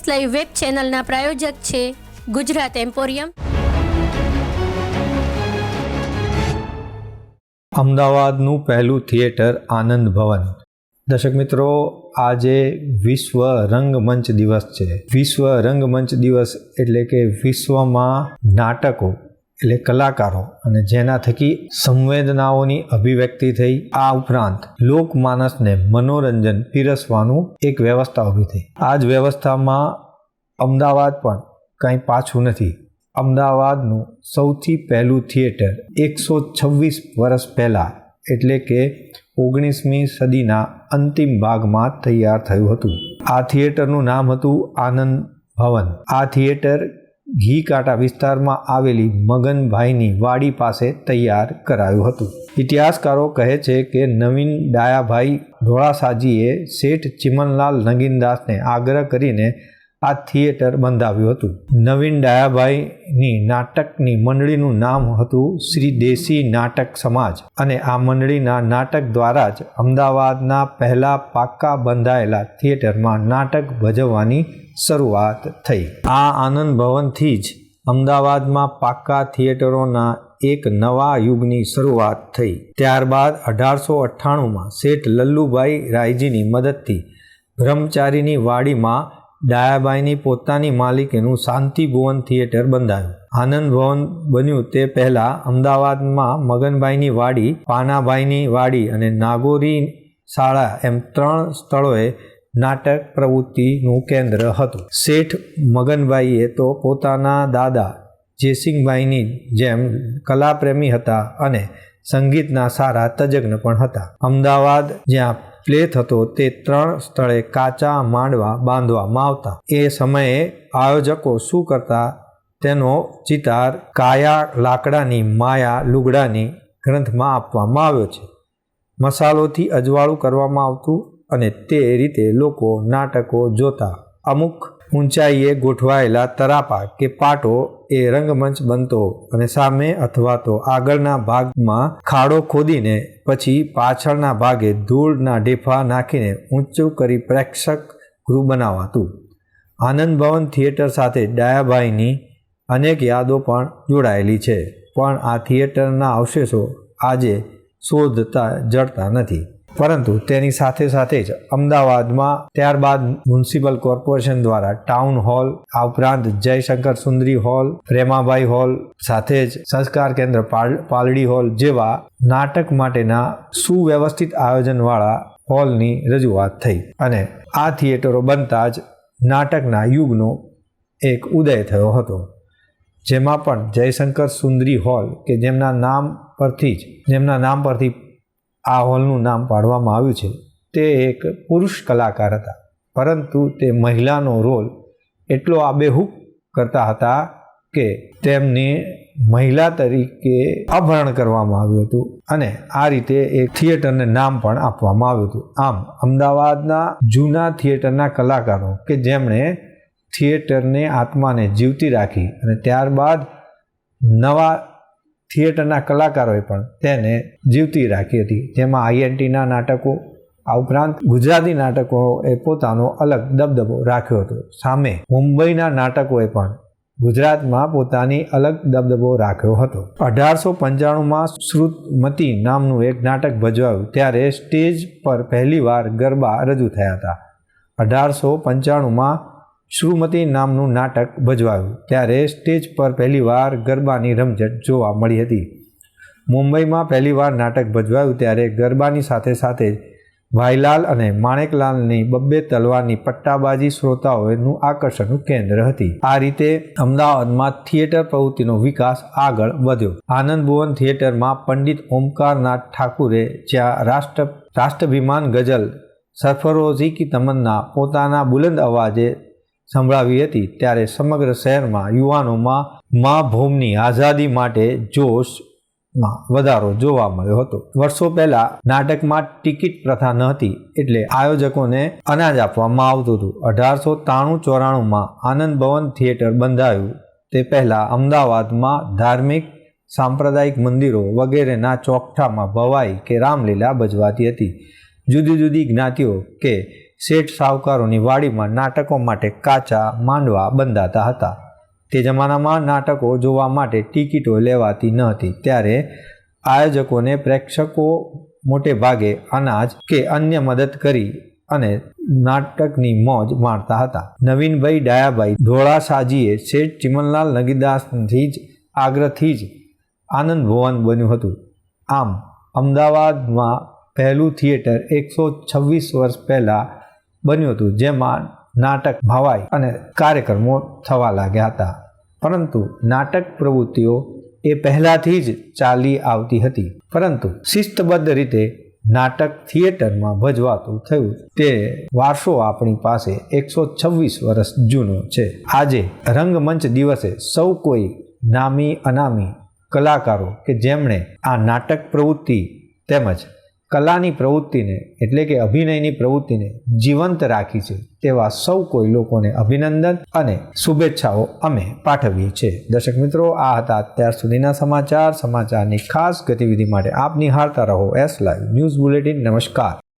First live web ચેનલના પ્રાયોજક છે Gujarat emporium. અમદાવાદનું પહેલું થિયેટર આનંદ ભવન. દર્શક મિત્રો, આજે વિશ્વ રંગમંચ દિવસ છે. વિશ્વ રંગમંચ દિવસ એટલે કે વિશ્વમાં નાટકો. એટલે કલાકારો અને જેના થકી સંવેદનાઓની અભિવ્યક્તિ થઈ. આ ઉપરાંત લોકમાનસને મનોરંજન પીરસવાનું એક વ્યવસ્થા ઊભી થઈ. આ જ વ્યવસ્થામાં અમદાવાદ પણ કંઈ પાછું નથી. અમદાવાદનું સૌથી પહેલું થિયેટર એકસો છવ્વીસ વર્ષ પહેલાં એટલે કે ઓગણીસમી સદીના અંતિમ ભાગમાં તૈયાર થયું હતું. આ થિયેટરનું નામ હતું આનંદ ભવન. આ થિયેટર ઘી કાંટા વિસ્તારમાં આવેલી મગનભાઈની વાડી પાસે તૈયાર કરાયું હતું. ઇતિહાસકારો કહે છે કે નવીન ડાયાભાઈ ધોળાસાજીએ શેઠ ચિમનલાલ નગીનદાસને આગ્રહ કરીને આ થિયેટર બંધાવ્યું હતું. નવીન ડાયાભાઈની નાટકની મંડળીનું નામ હતું શ્રી દેશી નાટક સમાજ અને આ મંડળીના નાટક દ્વારા જ અમદાવાદના પહેલા પાક્કા બંધાયેલા થિયેટરમાં નાટક ભજવવાની શરૂઆત થઈ. આ આનંદ ભવનથી જ અમદાવાદમાં પાક્કા થિયેટરોના એક નવા યુગની શરૂઆત થઈ. ત્યારબાદ અઢારસો અઠ્ઠાણુંમાં શેઠ લલ્લુભાઈ રાયજીની મદદથી બ્રહ્મચારીની વાડીમાં ડાયાબાઈની પોતાની માલિકીનું શાંતિભુવન થિયેટર બંધાયું. આનંદ ભવન બન્યું તે પહેલાં અમદાવાદમાં મગનભાઈની વાડી, પાનાભાઈની વાડી અને નાગોરી શાળા એમ ત્રણ સ્થળોએ નાટક પ્રવૃત્તિનું કેન્દ્ર હતું. શેઠ મગનભાઈએ તો પોતાના દાદા જયસિંહભાઈની જેમ કલાપ્રેમી હતા અને સંગીતના સારા તજજ્ઞ પણ હતા. અમદાવાદ જ્યાં પ્લે થતો તે ત્રણ સ્થળે કાચા માંડવા બાંધવામાં આવતા. એ સમયે આયોજકો શું કરતા તેનો ચિતાર કાયા લાકડાની માયા લુગડાની ગ્રંથમાં આપવામાં આવ્યો છે. મસાલોથી અજવાળું કરવામાં આવતું અને તે રીતે લોકો નાટકો જોતા. અમુક ઊંચાઈએ ગોઠવાયેલા તરાપા કે પાટો એ રંગમંચ બનતો અને સામે અથવા તો આગળના ભાગમાં ખાડો ખોદીને પછી પાછળના ભાગે ધૂળના ઢેફા નાખીને ઊંચું કરી પ્રેક્ષક ગૃહ બનાવાતું. આનંદ ભવન થિયેટર સાથે ડાયાભાઈની અનેક યાદો પણ જોડાયેલી છે, પણ આ થિયેટરના અવશેષો આજે શોધતા જડતા નથી. પરંતુ તેની સાથે સાથે જ અમદાવાદમાં ત્યારબાદ મ્યુનિસિપલ કોર્પોરેશન દ્વારા ટાઉન હોલ, આ ઉપરાંત જયશંકર સુંદરી હોલ, પ્રેમાભાઈ હોલ, સાથે જ સંસ્કાર કેન્દ્ર પાલડી હોલ જેવા નાટક માટેના સુવ્યવસ્થિત આયોજનવાળા હોલની રજૂઆત થઈ અને આ થિયેટરો બનતા જ નાટકના યુગનો એક ઉદય થયો હતો. જેમાં પણ જયશંકર સુંદરી હોલ, કે જેમના નામ પરથી જ, જેમના નામ પરથી આ હોલનું નામ પાડવામાં આવ્યું છે. તે એક પુરુષ કલાકાર હતા. પરંતુ તે મહિલાનો રોલ એટલો આબેહૂબ કરતા હતા કે તેમને મહિલા તરીકે અપહરણ કરવામાં આવ્યું હતું અને આ રીતે એક થિયેટરને નામ પણ આપવામાં આવ્યું હતું. આમ, અમદાવાદના જૂના થિયેટરના કલાકારો કે જેમણે થિયેટરને આત્માને જીવતી રાખી અને ત્યારબાદ નવા થિયેટરના કલાકારોએ પણ તેને જીવતી રાખી હતી. જેમાં આઈએનટીના નાટકો, આ ઉપરાંત ગુજરાતી નાટકોએ પોતાનો અલગ દબદબો રાખ્યો હતો. સામે મુંબઈના નાટકોએ પણ ગુજરાતમાં પોતાની અલગ દબદબો રાખ્યો હતો. અઢારસો પંચાણુંમાં શ્રુતમતી નામનું એક નાટક ભજવાયું, ત્યારે સ્ટેજ પર પહેલીવાર ગરબા રજૂ થયા હતા. અઢારસો પંચાણુંમાં શ્રુમતી નામનું નાટક ભજવાયું. ત્યારે સ્ટેજ પર પહેલીવાર ગરબાની રમઝટ જોવા મળી હતી. મુંબઈમાં પહેલીવાર નાટક ભજવાયું ત્યારે ગરબાની સાથે સાથે ભાઈલાલ અને માણેકલાલની બબ્બે તલવારની પટ્ટાબાજી શ્રોતાઓનું આકર્ષણનું કેન્દ્ર હતી. આ રીતે અમદાવાદમાં થિયેટર પ્રવૃત્તિનો વિકાસ આગળ વધ્યો. આનંદ ભુવન થિયેટરમાં પંડિત ઓમકારનાથ ઠાકુરે જ્યાં રાષ્ટ્ર રાષ્ટ્રભિમાન ગઝલ સરફરોઝી કી તમન્ના પોતાના બુલંદ અવાજે સંભળાવી હતી ત્યારે સમગ્ર શહેરમાં યુવાનોમાં મા ભૂમની આઝાદી માટે જોશમાં વધારો જોવા મળ્યો હતો. વર્ષો પહેલાં નાટકમાં ટિકિટ પ્રથા ન હતી એટલે આયોજકોને અનાજ આપવામાં આવતું હતું. અઢારસો ત્રાણું ચોરાણુંમાં આનંદ ભવન થિયેટર બંધાયું. તે પહેલાં અમદાવાદમાં ધાર્મિક, સાંપ્રદાયિક મંદિરો વગેરેના ચોકઠામાં ભવાઈ કે રામલીલા ભજવાતી હતી. જુદી જુદી જ્ઞાતિઓ કે શેઠ સાવકારોની વાડીમાં નાટકો માટે કાચા માંડવા બંધાતા હતા. તે જમાનામાં નાટકો જોવા માટે ટિકિટો લેવાતી ન હતી. ત્યારે આયોજકોને પ્રેક્ષકો મોટે ભાગે અનાજ કે અન્ય મદદ કરી અને નાટકની મોજ માણતા હતા. નવીનભાઈ ડાયાભાઈ ધોળાસાજીએ શેઠ ચિમનલાલ નગીદાસથી જ આગ્રહથી જ આનંદ ભવન બન્યું હતું. આમ, અમદાવાદમાં પહેલું થિયેટર એકસો છવ્વીસ વર્ષ પહેલાં બન્યું હતું, જેમાં નાટક ભાવાઈ અને કાર્યક્રમો થવા લાગ્યા હતા. પરંતુ નાટક પ્રવૃત્તિઓ એ પહેલાંથી જ ચાલી આવતી હતી. પરંતુ શિસ્તબદ્ધ રીતે નાટક થિયેટરમાં ભજવાતું થયું. તે વારસો આપણી પાસે એકસો છવ્વીસ વર્ષ જૂનો છે. આજે રંગમંચ દિવસે સૌ કોઈ નામી અનામી કલાકારો કે જેમણે આ નાટક પ્રવૃત્તિ તેમજ કલાની પ્રવૃત્તિને, એટલે કે અભિનયની પ્રવૃત્તિને જીવંત રાખી છે, તેવા સૌ કોઈ લોકોને અભિનંદન અને શુભેચ્છાઓ અમે પાઠવીએ છીએ. દર્શક મિત્રો, આ હતા અત્યાર સુધીના સમાચાર. સમાચારની ખાસ ગતિવિધિ માટે આપ નિહાળતા રહો એસ લાઈવ ન્યૂઝ બુલેટિન નમસ્કાર.